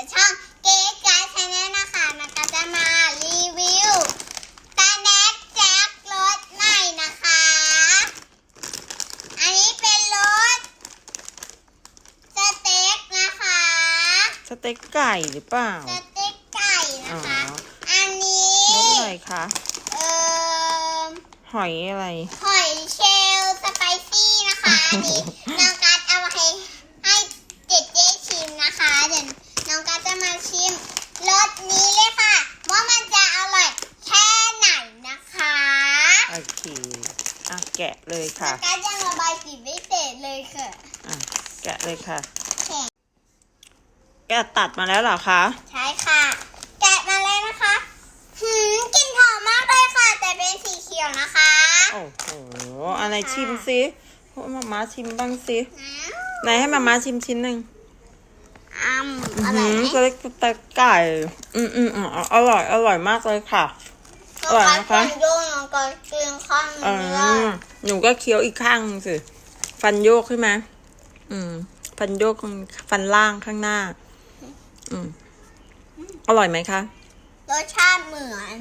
กับช่องเก๋ไก่ชาแนลนะคะมันก็จะมารีวิวตาแน็กแจ็ครถใหม่นะคะ อันนี้เป็นรถสเต็กนะคะสเต็กไก่หรือเปล่าสเต็กไก่นะคะอ๋ออันนี้รสอะไรคะเอ่อหอยอะไรหอยเชลล์สไปซี่นะคะอันนี้น้องกัดเอามาให้ให้เจ๊เจ๊ชิมนะคะ เดี๋ยวน้องกัดจะมาชิมรสนี้เลยค่ะ ว่ามันจะอร่อยแค่ไหนนะคะ โอเค อะ แกะเลยน้ค่ะองกัดยังระบายสีไม่เสร็จเลยค่ะอะ แกะเลยค่ะแข็งแกะตัดมาแล้วเหรอคะ ใช่ค่ะ แกะมาเลยนะคะหืมกลิ่นหอมมากเลยค่ะ แต่เป็นสีเขียวนะคะ โอ้โหอะไรชิมสิโอ้มาม่าชิมบ้างสิอ้าไหนให้มาม่าชิมชิ้นหนึ่งอืมอื้ออร่หือยอไหมสเต็กสเต็กไก่ อืมอืมอืมอร่อย อร่อยมากเลยค่ะ อร่อยนะคะน้องกัดโยงน้องกัดกินข้างอืเนื้อม หนูก็เคี้ยวอีกข้างสิฟันโยกใช่ไหมอืม ฟันโยกฟันล่างข้างหน้า อืม อร่อยไหมคะ รสชาติเหมือน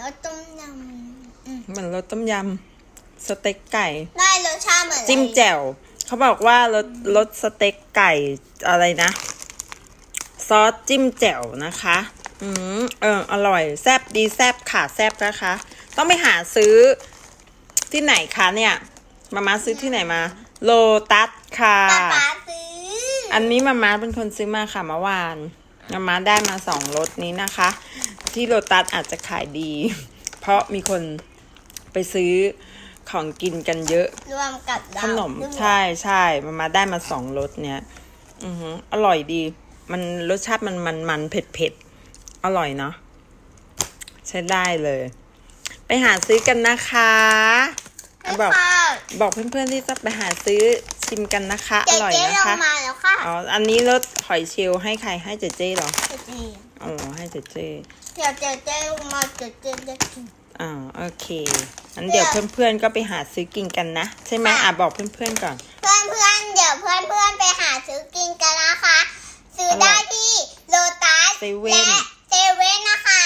รสต้มยำอืมเหมือนรสต้มยำสเต็กไก่ ได้รสชาติเหมือนอะไรจิ้มแจ่วเขาบอกว่ารสรสสเต็กไก่อะไรนะ ซอสจิ้มแจ่วนะคะ อืมเอออร่อย แซบดีแซบค่ะแซบนะคะ ต้องไปหาซื้อ ที่ไหนคะเนี่ย มามาซื้อที่ไหนมา โลตัสค่ะ ป๊าป๊าซื้ออันนี้มาม่าเป็นคนซื้อมาค่ะเมื่อวาน มาม่าได้มาสองรสนี้นะคะ ที่โลตัสอาจจะขายดี เพราะมีคนไปซื้อของกินกันเยอะ รวมกับเราขนมด้วยใช่ใช่มาม่าได้มาสองรสเนี้ยอือหืออร่อยดี มันรสชาติมันมันมันเผ็ดเผ็ดอร่อยเนาะใช้ได้เลย ไปหาซื้อกันนะคะอะ บอกค่ะบอกเพื่อนๆที่จะไปหาซื้อชิมกันนะคะอเจ๊ร่อยเจ๊นะลงคะมาแล้วค่ะอ๋อ อันนี้รสหอยเชลล์ให้ใครให้เจเจเหรอเจ๊เจ๊อ๋อให้เจเจเดี๋ยวเจ๊เจ๊ลงมาเจ๊เจ๊จะกินอ่าโอเคงั้นเดี๋ยวเพื่อนๆก็ไปหาซื้อกินกันนะ ใช่ไหมค่ะอะบอกเพื่อนๆก่อน เพื่อนเพื่อนๆเดี๋ยวเพื่อนเพื่อนๆไปหาซื้อกินกันนะคะ ซื้อได้ที่โลตัสเซเว่นและเซเว่นนะคะ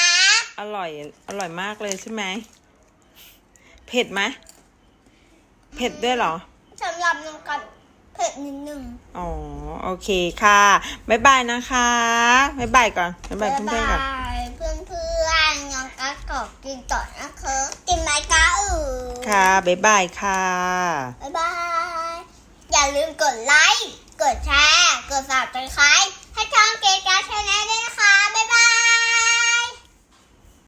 อร่อยอร่อยมากเลยใช่ไหมเผ็ดไหม เผ็ดด้วยเหรอสำหรับน้องกัดเผ็ดนิดนึงอ๋อโอเคค่ะบ๊ายบายนะคะบ๊ายบายก่อนบ๊ายบายเพื่อนๆก่อนเพื่อนเพื่อนน้องกัดกอกกินต่อนะคะกินไหมก้าอือค่ะบ๊ายบายค่ะบ๊ายบายอย่าลืมกดไลค์กดแชร์กดสับสไครต์ให้ช่องเก๋